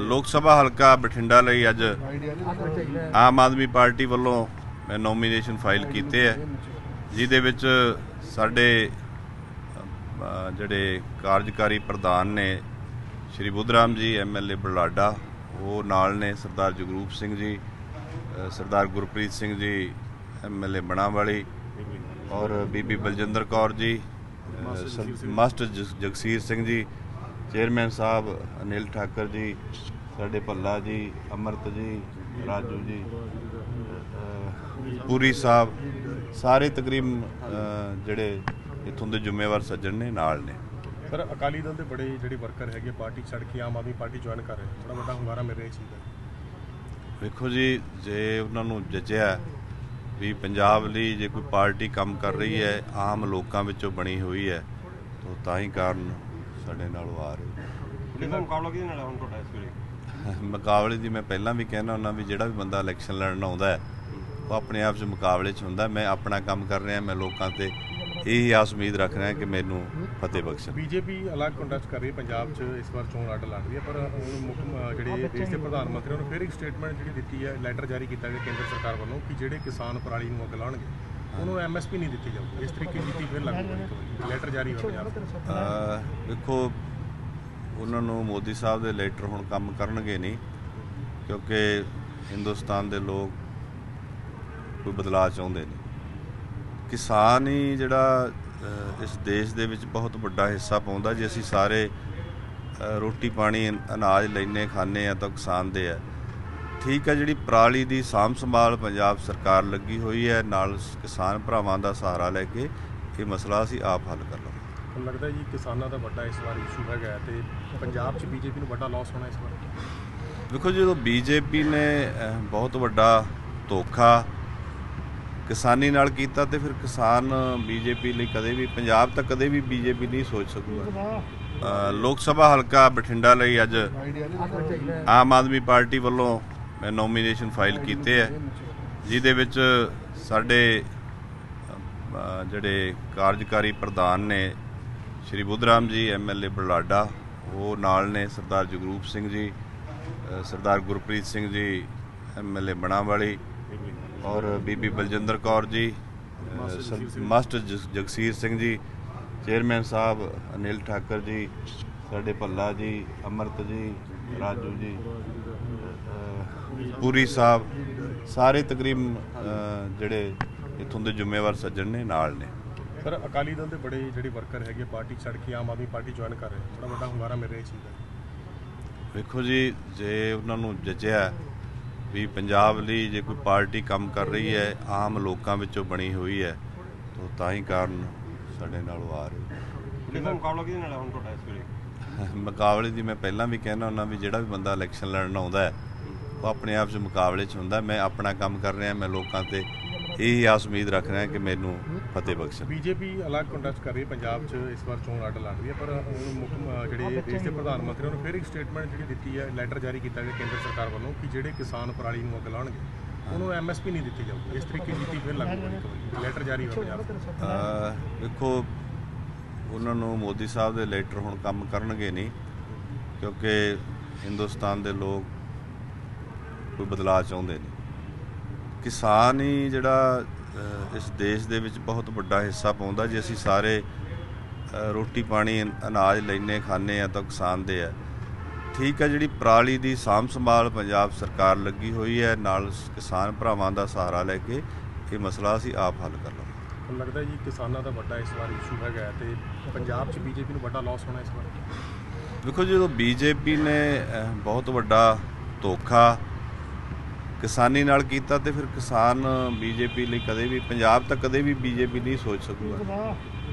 ਲੋਕ ਸਭਾ ਹਲਕਾ ਬਠਿੰਡਾ ਲਈ ਅੱਜ ਆਮ ਆਦਮੀ ਪਾਰਟੀ ਵੱਲੋਂ ਮੈਂ ਨੋਮੀਨੇਸ਼ਨ ਫਾਈਲ ਕੀਤੇ ਹੈ ਜਿਹਦੇ ਵਿੱਚ ਸਾਡੇ ਜਿਹੜੇ ਕਾਰਜਕਾਰੀ ਪ੍ਰਧਾਨ ਨੇ ਸ਼੍ਰੀ ਬੁੱਧਰਾਮ ਜੀ ਐਮਐਲਏ ਬੁਢਲਾਡਾ, ਉਹ ਨਾਲ ਨੇ ਸਰਦਾਰ ਜਗਰੂਪ ਸਿੰਘ ਜੀ ਸਰਦਾਰ ਗੁਰਪ੍ਰੀਤ ਸਿੰਘ ਜੀ ਐਮਐਲਏ ਬਣਾਵਾਲੀ ਔਰ ਬੀਬੀ ਬਲਜਿੰਦਰ ਕੌਰ ਜੀ ਮਾਸਟਰ ਜਗ- ਜਗਸੀਰ ਸਿੰਘ ਜੀ ਚੇਅਰਮੈਨ ਸਾਹਿਬ ਅਨਿਲ ਠਾਕਰ ਜੀ ਸਾਡੇ ਭੱਲਾ ਜੀ ਅਮਰਤ ਜੀ ਰਾਜੂ ਜੀ ਪੂਰੀ ਸਾਹਿਬ ਸਾਰੇ ਤਕਰੀਬਨ ਅ, ਜਿਹੜੇ ਇਥੋਂ ਦੇ ਜ਼ਿੰਮੇਵਾਰ ਸੱਜਣ ਨੇ ਨਾਲ ਨੇ। ਸਰ ਅਕਾਲੀ ਦਲ ਦੇ ਬੜੇ ਜਿਹੜੇ ਵਰਕਰ ਹੈਗੇ ਪਾਰਟੀ ਛੱਡ ਕੇ ਆਮ ਆਦਮੀ ਪਾਰਟੀ ਜੁਆਇਨ ਕਰ ਰਹੇ ਥੋੜਾ ਵੱਡਾ ਹੁੰਗਾਰਾ ਮਿਲ ਰਿਹਾ ਇਸ ਚੀਜ਼ ਦਾ। ਵੇਖੋ ਜੀ ਜੇ ਉਹਨਾਂ ਨੂੰ ਜੱਜਿਆ ਵੀ ਪੰਜਾਬ ਲਈ ਜੇ ਕੋਈ ਪਾਰਟੀ ਕੰਮ ਕਰ ਰਹੀ ਹੈ ਆਮ ਲੋਕਾਂ ਵਿੱਚੋਂ ਬਣੀ ਹੋਈ ਹੈ ਤਾਂ ਤਾਂ ਹੀ ਕਾਰਨ ਸਾਡੇ ਨਾਲ ਉਹ ਆ ਰਹੇ ਕਿਹਦਾ ਮੁਕਾਬਲਾ ਕਿਹਦੇ ਨਾਲ ਹੈ ਹੁਣ ਤੁਹਾਡਾ ਇਸ ਵੇਲੇ? ਮੁਕਾਬਲੇ ਦੀ ਮੈਂ ਪਹਿਲਾਂ ਵੀ ਕਹਿਣਾ ਹੁੰਦਾ ਵੀ ਜਿਹੜਾ ਵੀ ਬੰਦਾ ਇਲੈਕਸ਼ਨ ਲੜਨ ਆਉਂਦਾ ਹੈ ਉਹ ਆਪਣੇ ਆਪ 'ਚ ਮੁਕਾਬਲੇ 'ਚ ਹੁੰਦਾ। ਮੈਂ ਆਪਣਾ ਕੰਮ ਕਰ ਰਿਹਾ ਮੈਂ ਲੋਕਾਂ ਤੇ ਇਹੀ ਆਸ ਉਮੀਦ ਰੱਖ ਰਿਹਾ ਕਿ ਮੈਨੂੰ ਫਤਿਹ ਬਖਸ਼ਣ। ਬੀਜੇਪੀ ਅਲੱਗ ਕੰਟੈਸਟ ਕਰ ਰਹੀ ਹੈ ਪੰਜਾਬ 'ਚ ਇਸ ਵਾਰ ਚੋਣ ਲੜ ਲੜ ਰਹੀ ਹੈ ਪਰ ਹੁਣ ਜਿਹੜੇ ਦੇਸ਼ ਦੇ ਪ੍ਰਧਾਨ ਮੰਤਰੀ ਉਹਨਾਂ ਫਿਰ ਇੱਕ ਸਟੇਟਮੈਂਟ ਜਿਹੜੀ ਦਿੱਤੀ ਹੈ ਲੈਟਰ ਜਾਰੀ ਕੀਤਾ ਗਿਆ ਕੇਂਦਰ ਸਰਕਾਰ ਵੱਲੋਂ ਕਿ ਜਿਹੜੇ ਕਿਸਾਨ ਪਰਾਲੀ ਨੂੰ ਅੱਗ ਲਾਉਣਗੇ ਉਹਨੂੰ ਐਮਐਸਪੀ ਨਹੀਂ ਦਿੱਤੀ ਜਾਊਗੀ। ਇਸ ਤਰੀਕੇ ਨੀਤੀ ਫਿਰ ਲਾਗੂ ਹੋਣੀ ਲੈਟਰ ਜਾਰੀ ਹੋ ਪੰਜਾਬ ਵੇਖੋ, ਉਹਨਾਂ ਨੂੰ ਮੋਦੀ ਸਾਹਿਬ ਦੇ ਲੈਟਰ ਹੁਣ ਕੰਮ ਕਰਨਗੇ ਨਹੀਂ, ਕਿਉਂਕਿ ਹਿੰਦੁਸਤਾਨ ਦੇ ਲੋਕ ਕੋਈ ਬਦਲਾਅ ਚਾਹੁੰਦੇ ਨੇ ਕਿਸਾਨ ਹੀ ਜਿਹੜਾ ਇਸ ਦੇਸ਼ ਦੇ ਵਿੱਚ ਬਹੁਤ ਵੱਡਾ ਹਿੱਸਾ ਪਾਉਂਦਾ, ਜੇ ਅਸੀਂ ਸਾਰੇ ਰੋਟੀ ਪਾਣੀ ਅਨਾਜ ਲੈਨੇ ਖਾਣੇ ਆ ਤਾਂ ਕਿਸਾਨ ਦੇ ਆ ਠੀਕ ਹੈ ਜਿਹੜੀ ਪਰਾਲੀ ਦੀ ਸਾਂਭ ਸੰਭਾਲ ਪੰਜਾਬ ਸਰਕਾਰ ਲੱਗੀ ਹੋਈ ਹੈ ਨਾਲ ਕਿਸਾਨ ਭਰਾਵਾਂ ਦਾ ਸਹਾਰਾ ਲੈ ਕੇ ਇਹ ਮਸਲਾ ਅਸੀਂ ਆਪ ਹੱਲ ਕਰ ਲਵਾਂਗੇ। ਤੁਹਾਨੂੰ ਲੱਗਦਾ ਜੀ ਕਿਸਾਨਾਂ ਦਾ ਵੱਡਾ ਇਸ ਵਾਰ ਇਸ਼ੂ ਹੈਗਾ ਤੇ ਪੰਜਾਬ 'ਚ ਬੀਜੇਪੀ ਨੂੰ ਵੱਡਾ ਲਾਸ ਹੋਣਾ ਇਸ ਵਾਰ। ਵੇਖੋ ਜਦੋਂ ਬੀਜੇਪੀ ਨੇ ਬਹੁਤ ਵੱਡਾ ਧੋਖਾ ਕਿਸਾਨੀ ਨਾਲ ਕੀਤਾ ਤੇ ਫਿਰ ਕਿਸਾਨ ਬੀਜੇਪੀ ਲਈ ਕਦੇ ਵੀ ਪੰਜਾਬ ਤਾਂ ਕਦੇ ਵੀ ਬੀਜੇਪੀ ਨਹੀਂ ਸੋਚ ਸਕੂਗਾ। ਲੋਕ ਸਭਾ ਹਲਕਾ ਬਠਿੰਡਾ ਲਈ ਅੱਜ ਆਮ ਆਦਮੀ ਪਾਰਟੀ ਵੱਲੋਂ ਮੈਂ ਨੋਮੀਨੇਸ਼ਨ ਫਾਈਲ ਕੀਤੇ ਹੈ ਜਿਹਦੇ ਵਿੱਚ ਸਾਡੇ ਜਿਹੜੇ ਕਾਰਜਕਾਰੀ ਪ੍ਰਧਾਨ ਨੇ ਸ਼੍ਰੀ ਬੁੱਧਰਾਮ ਜੀ ਐਮਐਲਏ ਬੁਢਲਾਡਾ, ਉਹ ਨਾਲ ਨੇ ਸਰਦਾਰ ਜਗਰੂਪ ਸਿੰਘ ਜੀ ਸਰਦਾਰ ਗੁਰਪ੍ਰੀਤ ਸਿੰਘ ਜੀ ਐਮਐਲਏ ਬਣਾਵਾਲੀ ਔਰ ਬੀਬੀ ਬਲਜਿੰਦਰ ਕੌਰ ਜੀ ਮਾਸਟਰ ਜਗ- ਜਗਸੀਰ ਸਿੰਘ ਜੀ, ਚੇਅਰਮੈਨ ਸਾਹਿਬ ਅਨਿਲ ਠਾਕਰ ਜੀ, ਸਾਡੇ ਭੱਲਾ ਜੀ, ਅਮਰਤ ਜੀ ਰਾਜੂ ਜੀ ਪੂਰੀ ਸਾਹਿਬ ਸਾਰੇ ਤਕਰੀਬਨ ਅ, ਜਿਹੜੇ ਇਥੋਂ ਦੇ ਜ਼ਿੰਮੇਵਾਰ ਸੱਜਣ ਨੇ ਨਾਲ ਨੇ। ਸਰ ਅਕਾਲੀ ਦਲ ਦੇ ਬੜੇ ਜਿਹੜੇ ਵਰਕਰ ਹੈਗੇ ਪਾਰਟੀ ਛੱਡ ਕੇ ਆਮ ਆਦਮੀ ਪਾਰਟੀ ਜੁਆਇਨ ਕਰ ਰਹੇ ਥੋੜਾ ਵੱਡਾ ਹੁੰਗਾਰਾ ਮਿਲ ਰਿਹਾ ਇਸ ਚੀਜ਼ ਦਾ। ਵੇਖੋ ਜੀ ਜੇ ਉਹਨਾਂ ਨੂੰ ਜੱਜਿਆ ਵੀ ਪੰਜਾਬ ਲਈ ਜੇ ਕੋਈ ਪਾਰਟੀ ਕੰਮ ਕਰ ਰਹੀ ਹੈ ਆਮ ਲੋਕਾਂ ਵਿੱਚੋਂ ਬਣੀ ਹੋਈ ਹੈ ਤਾਂ ਤਾਂ ਹੀ ਕਾਰਨ ਸਾਡੇ ਨਾਲ ਉਹ ਆ ਰਹੇ ਕਿਹਦਾ ਮੁਕਾਬਲਾ ਕਿਹਦੇ ਨਾਲ ਹੁਣ ਤੁਹਾਡਾ ਇਸ ਵੇਲੇ? ਮੁਕਾਬਲੇ ਦੀ ਮੈਂ ਪਹਿਲਾਂ ਵੀ ਕਹਿਣਾ ਹੁੰਦਾ ਵੀ ਜਿਹੜਾ ਵੀ ਬੰਦਾ ਇਲੈਕਸ਼ਨ ਲੜਨ ਆਉਂਦਾ ਹੈ ਉਹ ਆਪਣੇ ਆਪ 'ਚ ਮੁਕਾਬਲੇ 'ਚ ਹੁੰਦਾ ਮੈਂ ਆਪਣਾ ਕੰਮ ਕਰ ਰਿਹਾ ਮੈਂ ਲੋਕਾਂ ਤੇ ਇਹੀ ਆਸ ਉਮੀਦ ਰੱਖ ਰਿਹਾ ਕਿ ਮੈਨੂੰ ਫਤਿਹ ਬਖਸ਼ਣ। ਬੀਜੇਪੀ ਅਲੱਗ ਕੰਟੈਸਟ ਕਰ ਰਹੀ ਹੈ ਪੰਜਾਬ 'ਚ ਇਸ ਵਾਰ ਚੋਣ ਲੜ ਲੜ ਰਹੀ ਹੈ ਪਰ ਹੁਣ ਮੁੱਖ ਜਿਹੜੇ ਦੇਸ਼ ਦੇ ਪ੍ਰਧਾਨ ਮੰਤਰੀ ਉਹਨਾਂ ਫਿਰ ਇੱਕ ਸਟੇਟਮੈਂਟ ਜਿਹੜੀ ਦਿੱਤੀ ਹੈ ਲੈਟਰ ਜਾਰੀ ਕੀਤਾ ਗਿਆ ਕੇਂਦਰ ਸਰਕਾਰ ਵੱਲੋਂ ਕਿ ਜਿਹੜੇ ਕਿਸਾਨ ਪਰਾਲੀ ਨੂੰ ਅੱਗ ਲਾਉਣਗੇ ਉਹਨੂੰ ਐਮਐਸਪੀ ਨਹੀਂ ਦਿੱਤੀ ਜਾਊਗੀ। ਇਸ ਤਰੀਕੇ ਦੀ ਨੀਤੀ ਫਿਰ ਲਾਗੂ ਹੋਣੀ ਲੈਟਰ ਜਾਰੀ ਹੋ ਪੰਜਾਬ ਵੇਖੋ ਉਹਨਾਂ ਨੂੰ ਮੋਦੀ ਸਾਹਿਬ ਦੇ ਲੈਟਰ ਹੁਣ ਕੰਮ ਕਰਨਗੇ ਨਹੀਂ, ਕਿਉਂਕਿ ਹਿੰਦੁਸਤਾਨ ਦੇ ਲੋਕ ਕੋਈ ਬਦਲਾਅ ਚਾਹੁੰਦੇ ਨੇ ਕਿਸਾਨ ਹੀ ਜਿਹੜਾ ਇਸ ਦੇਸ਼ ਦੇ ਵਿੱਚ ਬਹੁਤ ਵੱਡਾ ਹਿੱਸਾ ਪਾਉਂਦਾ, ਜੇ ਅਸੀਂ ਸਾਰੇ ਰੋਟੀ ਪਾਣੀ ਅਨਾਜ ਲੈਨੇ ਖਾਣੇ ਆ ਤਾਂ ਕਿਸਾਨ ਦੇ ਆ ਠੀਕ ਹੈ, ਜਿਹੜੀ ਪਰਾਲੀ ਦੀ ਸਾਂਭ ਸੰਭਾਲ ਪੰਜਾਬ ਸਰਕਾਰ ਲੱਗੀ ਹੋਈ ਹੈ, ਨਾਲ ਕਿਸਾਨ ਭਰਾਵਾਂ ਦਾ ਸਹਾਰਾ ਲੈ ਕੇ ਇਹ ਮਸਲਾ ਅਸੀਂ ਆਪ ਹੱਲ ਕਰ ਲਵਾਂਗੇ। ਤੁਹਾਨੂੰ ਲੱਗਦਾ ਜੀ ਕਿਸਾਨਾਂ ਦਾ ਵੱਡਾ ਇਸ ਵਾਰ ਇਸ਼ੂ ਹੈਗਾ ਹੈ ਤੇ ਪੰਜਾਬ 'ਚ ਬੀਜੇਪੀ ਨੂੰ ਵੱਡਾ ਲਾਸ ਹੋਣਾ ਇਸ ਵਾਰ। ਵੇਖੋ ਜਦੋਂ ਬੀਜੇਪੀ ਨੇ ਬਹੁਤ ਵੱਡਾ ਧੋਖਾ ਕਿਸਾਨੀ ਨਾਲ ਕੀਤਾ ਤੇ ਫਿਰ ਕਿਸਾਨ ਬੀਜੇਪੀ ਲਈ ਕਦੇ ਵੀ, ਪੰਜਾਬ ਤਾਂ ਕਦੇ ਵੀ ਬੀਜੇਪੀ ਨਹੀਂ ਸੋਚ ਸਕੂਗਾ।